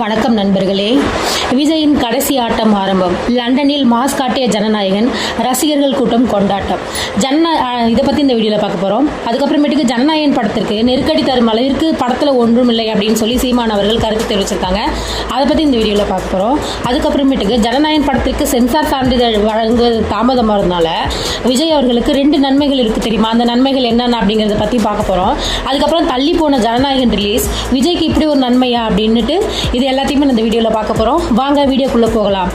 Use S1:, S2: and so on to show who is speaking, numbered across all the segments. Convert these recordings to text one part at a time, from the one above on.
S1: வணக்கம் நண்பர்களே. விஜயின் கடைசி ஆட்டம் ஆரம்பம். லண்டனில் மாஸ் காட்டிய ஜனநாயகன் ரசிகர்கள் கூட்டம் கொண்டாட்டம். ஜன இதை பற்றி இந்த வீடியோவில் பார்க்க போகிறோம் அதுக்கப்புறமேட்டுக்கு ஜனநாயகன் படத்திற்கு நெருக்கடி தரும் அளவிற்கு படத்தில் ஒன்றும் இல்லை அப்படின்னு சொல்லி சீமான் அவர்கள் கருத்து தெரிவிச்சிருக்காங்க. அதை பற்றி இந்த வீடியோவில் பார்க்க போகிறோம் அதுக்கப்புறமேட்டுக்கு ஜனநாயகன் படத்திற்கு சென்சார் சான்றிதழ் வழங்குவது தாமதமாக இருந்தனால விஜய் அவர்களுக்கு ரெண்டு நன்மைகள் இருக்குது தெரியுமா? அந்த நன்மைகள் என்னென்ன அப்படிங்கிறத பற்றி பார்க்க போகிறோம் அதுக்கப்புறம் தள்ளி போன ஜனநாயகன் ரிலீஸ் விஜய்க்கு இப்படி ஒரு நன்மையா அப்படின்னுட்டு இது எல்லாத்தையுமே இந்த வீடியோவில் பார்க்க போகிறோம் வாங்க வீடியோக்குள்ளே போகலாம்.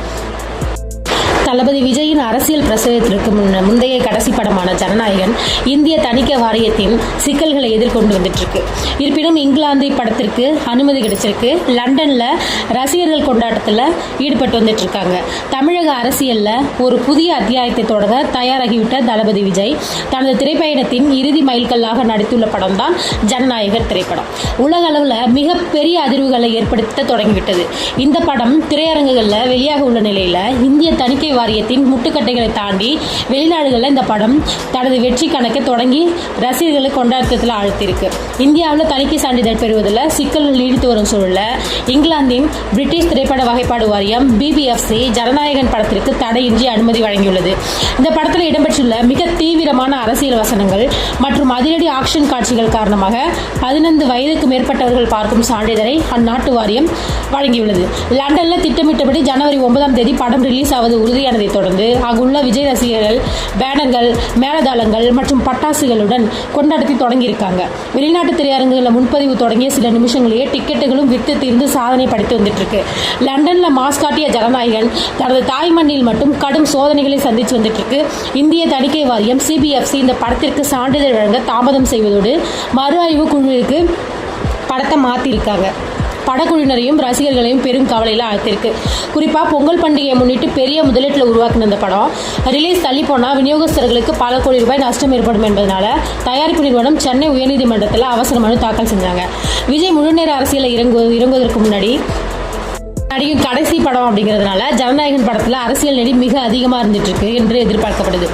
S1: தளபதி விஜயின் அரசியல் பிரசவத்திற்கு முன்ன முந்தைய கடைசி படமான ஜனநாயகன் இந்திய தணிக்கை வாரியத்தின் சிக்கல்களை எதிர்கொண்டு வந்துட்டு இருக்கு இருப்பினும் இங்கிலாந்து படத்திற்கு அனுமதி கிடைச்சிருக்கு. லண்டன்ல ரசிகர்கள் கொண்டாட்டத்தில் ஈடுபட்டு வந்துட்டு இருக்காங்க தமிழக அரசியல்ல ஒரு புதிய அத்தியாயத்தை தொடங்க தயாராகிவிட்ட தளபதி விஜய் தனது திரைப்பயணத்தின் இறுதி மைல்கல்லாக நடித்துள்ள படம் தான் ஜனநாயகர் திரைப்படம். உலக அளவில் மிகப்பெரிய அதிர்வுகளை ஏற்படுத்த தொடங்கிவிட்டது. இந்த படம் திரையரங்குகளில் வெளியாக உள்ள நிலையில் இந்திய தணிக்கை வாரியத்தின் முட்டுக்கட்டைகளை தாண்டி வெளிநாடுகளில் இந்த படம் தனது வெற்றி கணக்கை தொடங்கி ரசிகர்களை கொண்டாட்டத்தில் ஆழ்த்திருக்கு இந்தியாவில் தணிக்கை சான்றிதழ் பெறுவதில் சிக்கல்கள் நீடித்து வரும் சூழலில் இங்கிலாந்தின் பிரிட்டிஷ் திரைப்பட வகைப்பாடு வாரியம் பிபிஎஃப்சி ஜனநாயகன் படத்திற்கு தடையின்றி அனுமதி வழங்கியுள்ளது. இந்த படத்தில் இடம்பெற்றுள்ள மிக தீவிரமான அரசியல் வசனங்கள் மற்றும் அதிரடி ஆக்ஷன் காட்சிகள் காரணமாக பதினைந்து வயதுக்கு மேற்பட்டவர்கள் பார்க்கும் சான்றிதழை அந்நாட்டு வாரியம் வழங்கியுள்ளது. லண்டனில் திட்டமிட்டபடி ஜனவரி ஒன்பதாம் தேதி படம் ரிலீஸ் ஆவது உறுதியானதை தொடர்ந்து அங்குள்ள விஜய் ரசிகர்கள் பேனர்கள் மேலதாளங்கள் மற்றும் பட்டாசுகளுடன் கொண்டாட்டத்தை தொடங்கியிருக்காங்க. வெளிநாட்டு திரையரங்குகளில் முன்பதிவு தொடங்கிய சில நிமிஷங்களிலேயே டிக்கெட்டுகளும் வித்து தீர்ந்து சாதனை படைத்து வந்துட்டு இருக்கு லண்டன்ல மாஸ் காட்டிய ஜனநாயகன் தனது தாய் மண்ணில் மட்டும் கடும் சோதனைகளை சந்தித்து வந்துட்டு இருக்கு இந்திய தணிக்கை வாரியம் சிபிஎஃப்சி இந்த படத்திற்கு சான்றிதழ் வழங்க தாமதம் செய்வதோடு மறு ஆய்வு குழுவிற்கு படத்தை மாற்றிருக்காங்க படக்குழுவினரையும் ரசிகர்களையும் பெரும் கவலையில் ஆழ்த்திருக்கு குறிப்பாக பொங்கல் பண்டிகையை முன்னிட்டு பெரிய முதலீட்டில் உருவாக்கின இந்த படம் ரிலீஸ் தள்ளி போனால் விநியோகஸ்தர்களுக்கு பல கோடி ரூபாய் நஷ்டம் ஏற்படும் என்பதனால தயாரிப்பு நிறுவனம் சென்னை உயர்நீதிமன்றத்தில் அவசர மனு தாக்கல் செஞ்சாங்க. விஜய் முழுநேர அரசியலில் இறங்கு இறங்குவதற்கு முன்னாடி நடிக்கும் கடைசி படம் அப்படிங்கிறதுனால ஜனநாயகன் படத்தில் அரசியல் நெறி மிக அதிகமாக இருந்துட்டு இருக்கு என்று எதிர்பார்க்கப்படுது.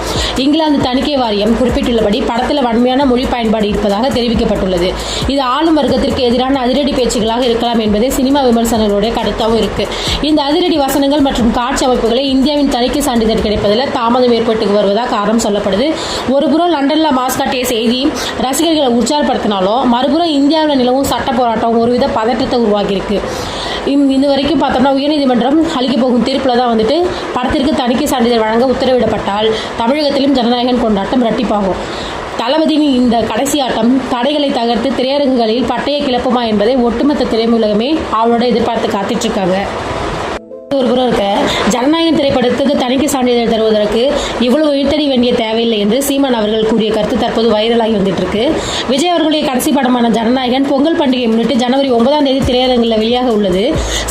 S1: இங்கிலாந்து தணிக்கை வாரியம் குறிப்பிட்டுள்ளபடி படத்தில் வன்மையான மொழி பயன்பாடு இருப்பதாக தெரிவிக்கப்பட்டுள்ளது. இது ஆளும் வர்க்கத்திற்கு எதிரான அதிரடி பேச்சுகளாக இருக்கலாம் என்பதே சினிமா விமர்சனங்களுடைய கருத்தாகவும் இருக்கு. இந்த அதிரடி வசனங்கள் மற்றும் காட்சி அமைப்புகளை இந்தியாவின் தணிக்கை சான்றிதழ் கிடைப்பதில் தாமதம் ஏற்பட்டு வருவதாக காரணம் சொல்லப்படுது. ஒருபுறம் லண்டனில் மாஸ் காட்டிய செய்தி ரசிகர்களை உற்சாகப்படுத்தினாலும் மறுபுறம் இந்தியாவில் நிலவும் சட்ட போராட்டம் ஒருவித பதற்றத்தை உருவாகியிருக்கு இது வரைக்கும் பார்த்தோம்னா உயர்நீதிமன்றம் அளிக்க போகும் தீர்ப்பில் தான் வந்துட்டு படத்திற்கு தணிக்கை சான்றிதழ் வழங்க உத்தரவிடப்பட்டால் தமிழகத்திலும் ஜனநாயகன் கொண்டாட்டம் இரட்டிப்பாகும். தளபதியின் இந்த கடைசி ஆட்டம் தடைகளை தகர்த்து திரையரங்குகளில் பட்டையை கிளப்புமா என்பதை ஒட்டுமொத்த திரையுலகமே அவளோட எதிர்பார்த்து காத்துட்ருக்காங்க ஒரு புறம் இருக்க ஜனநாயகம் திரைப்படத்துக்கு தணிக்கை சான்றிதழ் தருவதற்கு இவ்வளவு இழுத்தடி வேண்டிய தேவையில்லை என்று சீமான் அவர்கள் கூறிய கருத்து தற்போது வைரலாகி வந்துட்டு இருக்கு விஜய் அவர்களுடைய கடைசி படமான ஜனநாயகன் பொங்கல் பண்டிகையை முன்னிட்டு ஜனவரி ஒன்பதாம் தேதி திரையரங்கில் வெளியாக உள்ளது.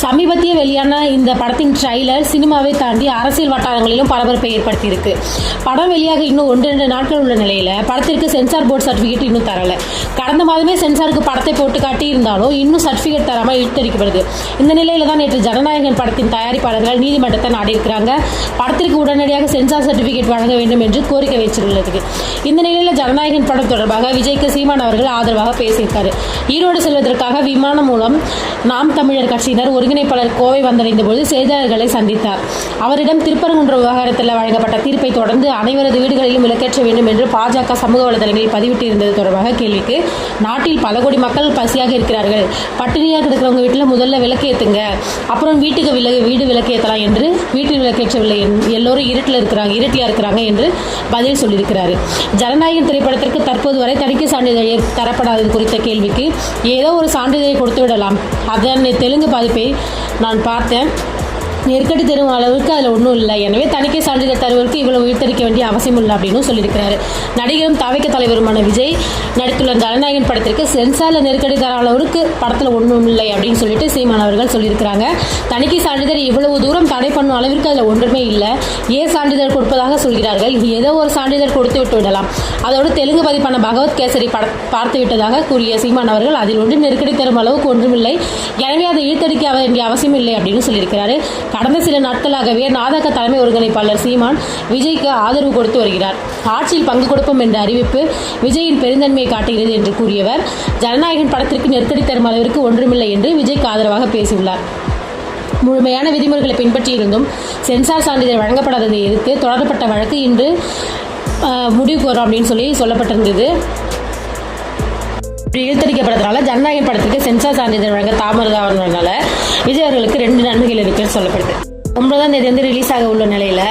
S1: சமீபத்திய வெளியான இந்த படத்தின் ட்ரைலர் சினிமாவை தாண்டி அரசியல் வட்டாரங்களிலும் பரபரப்பை ஏற்படுத்தியிருக்கு. படம் வெளியாக இன்னும் ஒன்று ரெண்டு நாட்கள் உள்ள நிலையில படத்திற்கு சென்சார் போர்டு சர்டிபிகேட் இன்னும் தரல. கடந்த மாதமே சென்சாருக்கு படத்தை போட்டு காட்டி இருந்தாலும் இன்னும் சர்டிபிகேட் தராமல் இழுத்தடிக்கப்படுது. இந்த நிலையில தான் நேற்று ஜனநாயகன் படத்தின் தயார் தயாரிப்பாளர்கள் நீதிமன்றத்தை நாடியிருக்கிறாங்க. படத்திற்கு உடனடியாக சென்சார் சர்டிபிகேட் வழங்க வேண்டும் என்று கோரிக்கை வச்சிருந்தது இந்த நிலையில் ஜனநாயகன் படம் தொடர்பாக விஜய்க்கு சீமான் அவர்கள் ஆதரவாக பேசியிருக்காரு. ஈரோடு செல்வதற்காக விமானம் மூலம் நாம் தமிழர் கட்சியினர் ஒருங்கிணைப்பாளர் கோவை வந்தடைந்த போது செய்தியாளர்களை சந்தித்தார். அவரிடம் திருப்பரங்குன்ற விவகாரத்தில் வழங்கப்பட்ட தீர்ப்பை தொடர்ந்து அனைவரது வீடுகளிலும் விலக்கேற்ற வேண்டும் என்று பாஜக சமூக வலைதளங்களில் பதிவிட்டிருந்தது தொடர்பாக கேள்விக்கு நாட்டில் பல கோடி மக்கள் பசியாக இருக்கிறார்கள். பட்டினியாக கிடக்கிறவங்க வீட்டில் முதல்ல விளக்கேற்றுங்க அப்புறம் வீட்டுக்கு வில வீடு விளக்கேற்றலாம் என்று வீட்டில் விளக்கேற்றவில்லை என்- எல்லோரும் இருட்டில் இருக்கிறாங்க இருட்டில் இருக்கிறாங்க என்று பதில் சொல்லியிருக்கிறார். ஜனநாயகன் திரைப்படத்திற்கு தற்போது வரை தணிக்கை சான்றிதழ் தரப்படாதது குறித்த கேள்விக்கு ஏதோ ஒரு சான்றிதழை கொடுத்து விடலாம். அதன் தெலுங்கு பதிப்பை நான் பார்த்தேன். நெருக்கடி தரும் அளவுக்கு அதில் ஒன்றும் இல்லை. எனவே தணிக்கை சான்றிதழ் தருவதற்கு இவ்வளவு உயிர்த்தரிக்க வேண்டிய அவசியம் இல்லை அப்படின்னு சொல்லியிருக்கிறாரு. நடிகரும் தவைக்க தலைவருமான விஜய் நடித்துள்ள ஜனநாயகன் படத்திற்கு சென்சாரில் நெருக்கடி தர அளவுக்கு படத்தில் ஒன்றும் இல்லை அப்படின்னு சொல்லிட்டு சீமான் அவர்கள் சொல்லியிருக்கிறாங்க. தணிக்கை சான்றிதழ் இவ்வளவு தூரம் தடை பண்ணும் அளவிற்கு அதில் ஒன்றுமே இல்லை. ஏன் சான்றிதழ் கொடுப்பதாக சொல்கிறார்கள். ஏதோ ஒரு சான்றிதழ் கொடுத்து விட்டு விடலாம். அதோடு தெலுங்கு பதிப்பான பகவத் கேசரி பட பார்த்து விட்டதாக கூறிய சீமான் அவர்கள் அதில் ஒன்று நெருக்கடி தரும் அளவுக்கு ஒன்றுமில்லை. எனவே அதை இழுத்தடிக்க வேண்டிய அவசியம் இல்லை அப்படின்னு சொல்லியிருக்கிறாரு. கடந்த சில நாட்களாகவே நாதக தலைமை ஒருங்கிணைப்பாளர் சீமான் விஜய்க்கு ஆதரவு கொடுத்து வருகிறார். ஆட்சியில் பங்கு கொடுப்போம் என்ற அறிவிப்பு விஜயின் பெருந்தன்மையை காட்டுகிறது என்று கூறியவர். ஜனநாயகன் படத்திற்கு நெருக்கடி தரும் அளவிற்கு ஒன்றுமில்லை என்று விஜய்க்கு ஆதரவாக பேசியுள்ளார். முழுமையான விதிமுறைகளை பின்பற்றியிருந்தும் சென்சார் சான்றிதழ் வழங்கப்படாததை எதிர்த்து தொடரப்பட்ட வழக்கு இன்று முடிவு கோரும் அப்படின்னு சொல்லி சொல்லப்பட்டிருந்தது. இப்படி இழுத்தடிக்கப்படுறதுனால ஜனநாயக படத்துக்கு சென்சார் சான்றிதழ் வழங்க தாமதமானதுனால விஜய் அவர்களுக்கு ரெண்டு நன்மைகள் இருக்குன்னு சொல்லப்படுது. ஒன்பதாம் தேதி வந்து ரிலீஸ் ஆக உள்ள நிலையில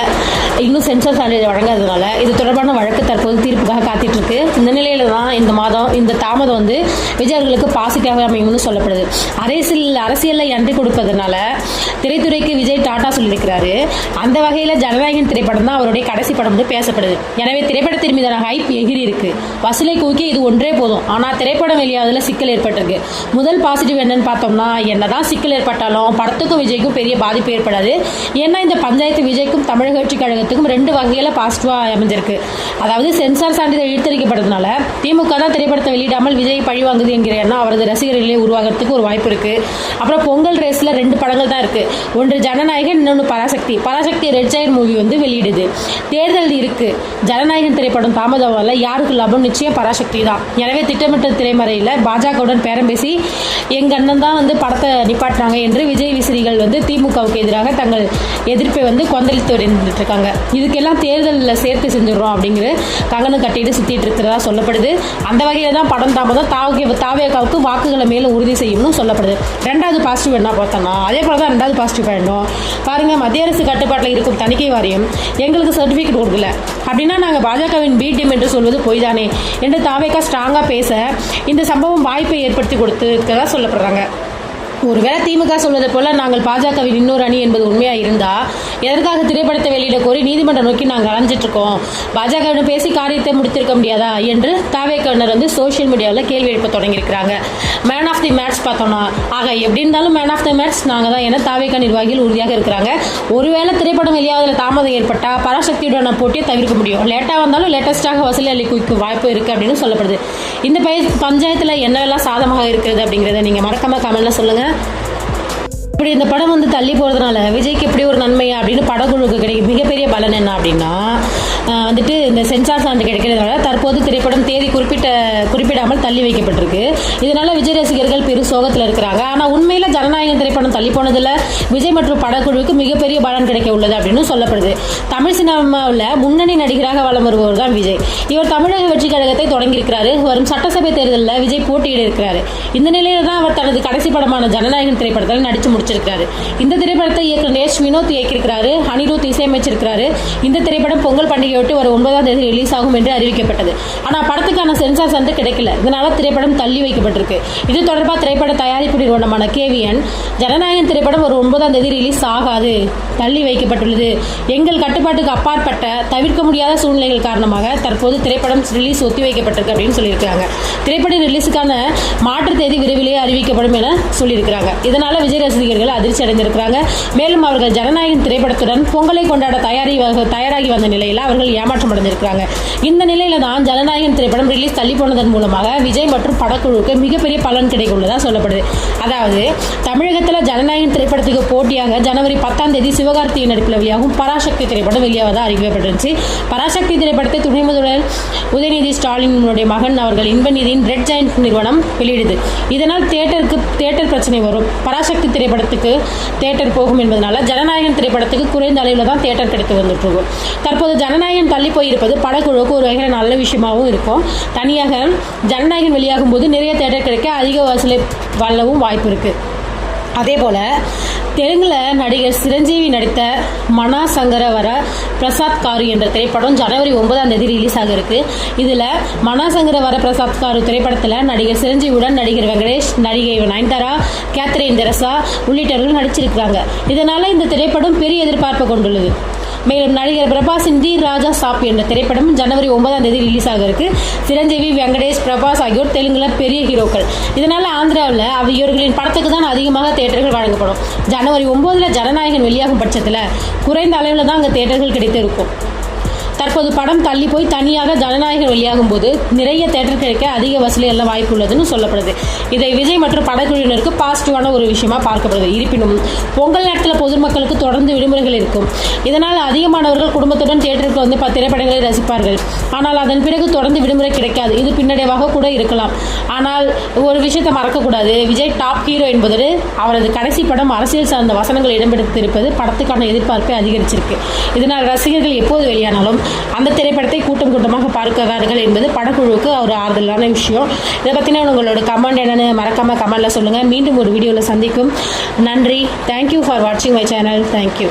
S1: இன்னும் சென்சார் சான்றிதழ் வழங்காததுனால இது தொடர்பான வழக்கு தற்போது தீர்ப்புக்காக காத்துட்டு இருக்கு இந்த நிலையில தான் இந்த மாதம் இந்த தாமதம் வந்து விஜய் அவர்களுக்கு பாசிட்டிவாக அமையும்னு சொல்லப்படுது. அரசியல் அரசியலில் என்ட்ரி கொடுப்பதனால திரைத்துறைக்கு விஜய் டாடா சொல்லியிருக்கிறாரு. அந்த வகையில் ஜனநாயகன் திரைப்படம் தான் அவருடைய கடைசி படம்னு பேசப்படுது. எனவே திரைப்படத்தின் மீதான ஹைப் எகிரி இருக்கு. வசூலை கூக்கி இது ஒன்றே போதும். ஆனால் திரைப்படம் வெளியாவதில் சிக்கல் ஏற்பட்டிருக்கு. முதல் பாசிட்டிவ் என்னன்னு பார்த்தோம்னா என்னதான் சிக்கல் ஏற்பட்டாலும் படத்துக்கும் விஜய்க்கும் பெரிய பாதிப்பு ஏற்படாது. ஏன்னா இந்த பஞ்சாயத்து விஜய்க்கும் தமிழக கட்சி கழகத்துக்கும் ரெண்டு வகையில் பாசிட்டிவாக அமைஞ்சிருக்கு. அதாவது சென்சார் சான்றிதழ் இழுத்தரிக்கப்படுறதுனால திமுக தான் திரைப்படத்தை வெளியிடாமல் விஜய் பழி வாங்குது என்கிற எண்ணம் அவரது ரசிகர்களே உருவாகிறதுக்கு ஒரு வாய்ப்பு இருக்கு. அப்புறம் பொங்கல் ரேஸ்ல ரெண்டு படங்கள் தான் இருக்கு. ஒன்று ஜனநாயகன் இன்னொன்று பராசக்தி. பராசக்தி ரெட் ஜெயர் மூவி வந்து வெளியிடுது. தேர்தல் இருக்கு. ஜனநாயகன் திரைப்படம் தாமதமால யாருக்கு லாபம்? நிச்சயம் பராசக்தி தான். எனவே திட்டமிட்ட திரைமறையில் பாஜகவுடன் பேரம் பேசி எங்க அண்ணன் தான் வந்து படத்தை நிப்பாட்டினாங்க என்று விஜய் விசிறிகள் வந்து திமுகவுக்கு எதிராக தங்கள் எதிர்ப்பை வந்து கொந்தளித்து வந்துட்டு இருக்காங்க இதுக்கெல்லாம் தேர்தலில் சேர்த்து செஞ்சிடறோம் அப்படிங்கிற கங்கணம் கட்டிட்டு சுத்திட்டு இருக்கிறதா சொல்லப்படுது. அந்த வகையில் தான் படம் தாமதம். தாவே தாவேகாவுக்கு வாக்குகளை மேலே உறுதி செய்யும்னு சொல்லப்படுது. ரெண்டாவது பாசிட்டிவ் என்ன பார்த்தோம்னா அதே போல தான் ரெண்டாவது பாசிட்டிவ் பயணம் பாருங்க மத்திய அரசு கட்டுப்பாட்டில் இருக்கும் தணிக்கை வாரியம் எங்களுக்கு சர்டிஃபிகேட் கொடுக்கல. அப்படின்னா நாங்கள் பாஜகவின் பி டீம் என்று சொல்வது பொய்தானே? என்று தாவேகா ஸ்ட்ராங்காக பேச இந்த சம்பவம் வாய்ப்பை ஏற்படுத்தி கொடுத்துருக்கதா சொல்லப்படுறாங்க. ஒருவேளை திமுக சொல்வதை போல நாங்கள் பாஜகவின் இன்னொரு அணி என்பது உண்மையா இருந்தா எதற்காக திரைப்படத்தை வெளியிட கோரி நீதிமன்றம் நோக்கி நாங்கள் அலைஞ்சிட்டு இருக்கோம் பாஜகவிடம் பேசி காரியத்தை முடித்திருக்க முடியாதா என்று தாவேக்கவினர் வந்து சோஷியல் மீடியாவில் கேள்வி எழுப்ப தொடங்கியிருக்கிறாங்க. மேன் ஆஃப் தி மேட்ச் பார்த்தோம்னா ஆக எப்படி இருந்தாலும் மேன் ஆஃப் தி மேட்ச் நாங்கள் தான் என தாவேக்கா நிர்வாகிகள் உறுதியாக இருக்கிறாங்க. ஒருவேளை திரைப்படம் வெளியாவதில் தாமதம் ஏற்பட்டால் பராசக்தியுடன போட்டியை தவிர்க்க முடியும். லேட்டாக வந்தாலும் லேட்டஸ்டாக வசூலி அளிக்கும் வாய்ப்பு இருக்குது அப்படின்னு சொல்லப்படுது. இந்த பஞ்சாயத்தில் என்னவெல்லாம் சாதமாக இருக்கிறது அப்படிங்கிறத நீங்கள் மறக்காமல் கமெண்ட்ல சொல்லுங்கள் இப்படி இந்த படம் வந்து தள்ளி போகிறதுனால விஜய்க்கு எப்படி ஒரு நன்மையா அப்படின்னு படக்குழுவுக்கு கிடைக்கும் மிகப்பெரிய பலன் என்ன அப்படின்னா வந்துட்டு இந்த சென்சார் சான்று கிடைக்கிறதுனால தற்போது திரைப்படம் தேதி குறிப்பிட்ட குறிப்பிடாமல் தள்ளி வைக்கப்பட்டிருக்கு. இதனால விஜய் ரசிகர்கள் பெரு சோகத்தில் இருக்கிறாங்க. ஆனால் உண்மையில் ஜனநாயகம் திரைப்படம் தள்ளி போனதில் விஜய் மற்றும் படக்குழுவுக்கு மிகப்பெரிய பலன் கிடைக்க உள்ளது அப்படின்னு சொல்லப்படுது. தமிழ் சினிமாவில் முன்னணி நடிகராக வலம் வருபவர் தான் விஜய். இவர் தமிழக வெற்றி கழகத்தை தொடங்கியிருக்கிறாரு. வரும் சட்டசபை தேர்தலில் விஜய் போட்டியிட இருக்கிறாரு. இந்த நிலையில தான் அவர் தனது கடைசி படமான ஜனநாயகன் திரைப்படத்தில் நடித்து முடிச்சிருக்காரு இந்த திரைப்படத்தை இயக்குனர் எஸ் வினோத் இயக்கியிருக்கிறாரு. அனிருத் இசையமைச்சிருக்கிறாரு. இந்த திரைப்படம் பொங்கல் பண்டிகையொட்டி வரும் ஒன்பதாம் தேதி ரிலீஸ் ஆகும் என்று அறிவிக்கப்பட்டது. ஆனால் படத்துக்கான சென்சார் சான்று கிடைக்கல. இதனால திரைப்படம் தள்ளி வைக்கப்பட்டிருக்கு. இது தொடர்பாக திரைப்பட தயாரிப்பு நிறுவனமான கேவிஎன் ஜனநாயகன் திரைப்படம் ஒரு ஒன்பதாம் தேதி ரிலீஸ் ஆகாது. தள்ளி வைக்கப்பட்டுள்ளது. எங்கள் கட்டுப்பாட்டுக்கு அப்பாற்பட்ட தவிர்க்க முடியாத சூழ்நிலைகள் காரணமாக தற்போது திரைப்படம் ரிலீஸ் ஒத்திவைக்கப்பட்டிருக்கு அப்படின்னு சொல்லியிருக்காங்க திரைப்பட ரிலீஸுக்கான மாற்று தேதி விரைவிலேயே அறிவிக்கப்படும் என சொல்லியிருக்கிறாங்க. இதனால விஜய் ரசிகர்கள் ரசிகர்கள் அதிர்ச்சி அடைந்திருக்கிறாங்க. மேலும் அவர்கள் ஜனநாயகன் திரைப்படத்துடன் பொங்கலை கொண்டாட தயாரி தயாராகி வந்த நிலையில் அவர்கள் ஏமாற்றம் அடைந்திருக்கிறாங்க. இந்த நிலையில தான் ஜனநாயகன் திரைப்படம் ரிலீஸ் தள்ளி போனதன் மூலமாக விஜய் மற்றும் படக்குழுவுக்கு மிகப்பெரிய பலன் கிடைக்க சொல்லப்படுது. அதாவது தமிழகத்தில் ஜனநாயகன் திரைப்படத்துக்கு போட்டியாக ஜனவரி பத்தாம் தேதி சிவகார்த்திகேயன் நடிப்பில் வெளியாகும் பராசக்தி திரைப்படம் வெளியாவதாக அறிவிக்கப்பட்டிருந்துச்சு. பராசக்தி திரைப்படத்தை துணை முதல்வர் உதயநிதி ஸ்டாலினுடைய மகன் அவர்கள் இன்பநிதியின் ரெட் ஜெயண்ட் நிறுவனம் வெளியிடுது. இதனால் தேட்டருக்கு தேட்டர் பிரச்சனை வரும். பராசக்தி திரைப்படத்தை திரைப்படத்துக்கு தேட்டர் போகும் என்பதனால ஜனநாயகன் திரைப்படத்துக்கு குறைந்த அளவில் தான் தேட்டர் கிடைத்து வந்துட்டு இருக்கும் தற்போது ஜனநாயகன் தள்ளி போயிருப்பது படக்குழுவுக்கு ஒரு வகையில் நல்ல விஷயமாகவும் இருக்கும். தனியாக ஜனநாயகன் வெளியாகும் போது நிறைய தேட்டர் கிடைக்க அதிக வசூலை வல்லவும் வாய்ப்பு இருக்குது அதே போல தெலுங்குல நடிகர் சிரஞ்சீவி நடித்த மனா சங்கரவர பிரசாத் காரு என்ற திரைப்படம் ஜனவரி ஒன்பதாம் தேதி ரிலீஸ் ஆக இருக்கு இதுல மனா சங்கரவர பிரசாத் காரு திரைப்படத்தில் நடிகர் சிரஞ்சீவியுடன் நடிகர் வெங்கடேஷ் நடிகை நயன்தாரா கேத்ரின் தெரசா உள்ளிட்டவர்கள் நடிச்சிருக்கிறாங்க. இதனால இந்த திரைப்படம் பெரிய எதிர்பார்ப்பை கொண்டுள்ளது. மேலும் நடிகர் பிரபாஸின் தி ராஜா சாப் என்ற திரைப்படம் ஜனவரி ஒன்பதாம் தேதி ரிலீஸ் ஆக இருக்கு. சிரஞ்சீவி வெங்கடேஷ் பிரபாஸ் ஆகியோர் தெலுங்குல பெரிய ஹீரோக்கள். இதனால ஆந்திராவில் அவ இவர்களின் படத்துக்கு தான் அதிகமாக தேட்டர்கள் வழங்கப்படும். ஜனவரி ஒன்பதுல ஜனநாயகன் வெளியாகும் பட்சத்தில் குறைந்த அளவில் தான் அங்கே தேட்டர்கள் கிடைத்து இருக்கும் தற்போது படம் தள்ளி போய் தனியாக ஜனநாயகன் வெளியாகும் போது நிறைய தேட்டர் கிடைக்க அதிக வசூல் எல்லாம் வாய்ப்பு உள்ளதுன்னு சொல்லப்படுது. இதை விஜய் மற்றும் படக்குழுவினருக்கு பாசிட்டிவான ஒரு விஷயமா பார்க்கப்படுது. இருப்பினும் பொங்கல் நேரத்தில் பொதுமக்களுக்கு தொடர்ந்து விடுமுறைகள் இருக்கும். இதனால் அதிகமானவர்கள் குடும்பத்துடன் தேட்டருக்கு வந்து திரைப்படங்களை ரசிப்பார்கள். ஆனால் அதன் பிறகு தொடர்ந்து விடுமுறை கிடைக்காது. இது பின்னடைவாக கூட இருக்கலாம். ஆனால் ஒரு விஷயத்தை மறக்கக்கூடாது. விஜய் டாப் ஹீரோ என்பது அவரது கடைசி படம் அரசியல் சார்ந்த வசனங்கள் இடம்பெடுத்திருப்பது படத்துக்கான எதிர்பார்ப்பை அதிகரிச்சிருக்கு. இதனால் ரசிகர்கள் எப்போது வெளியானாலும் அந்த திரைப்படத்தை கூட்டம் கூட்டமாக பார்க்கிறார்கள் என்பது படக்குழுவுக்கு ஒரு ஆறுதலான விஷயம். இதை பற்றின உங்களோட கமெண்ட் என்னென்னு மறக்காமல் கமெண்டில் சொல்லுங்கள் மீண்டும் ஒரு வீடியோவில் சந்திக்கும். நன்றி. தேங்க்யூ ஃபார் வாட்சிங் மை சேனல் தேங்க்யூ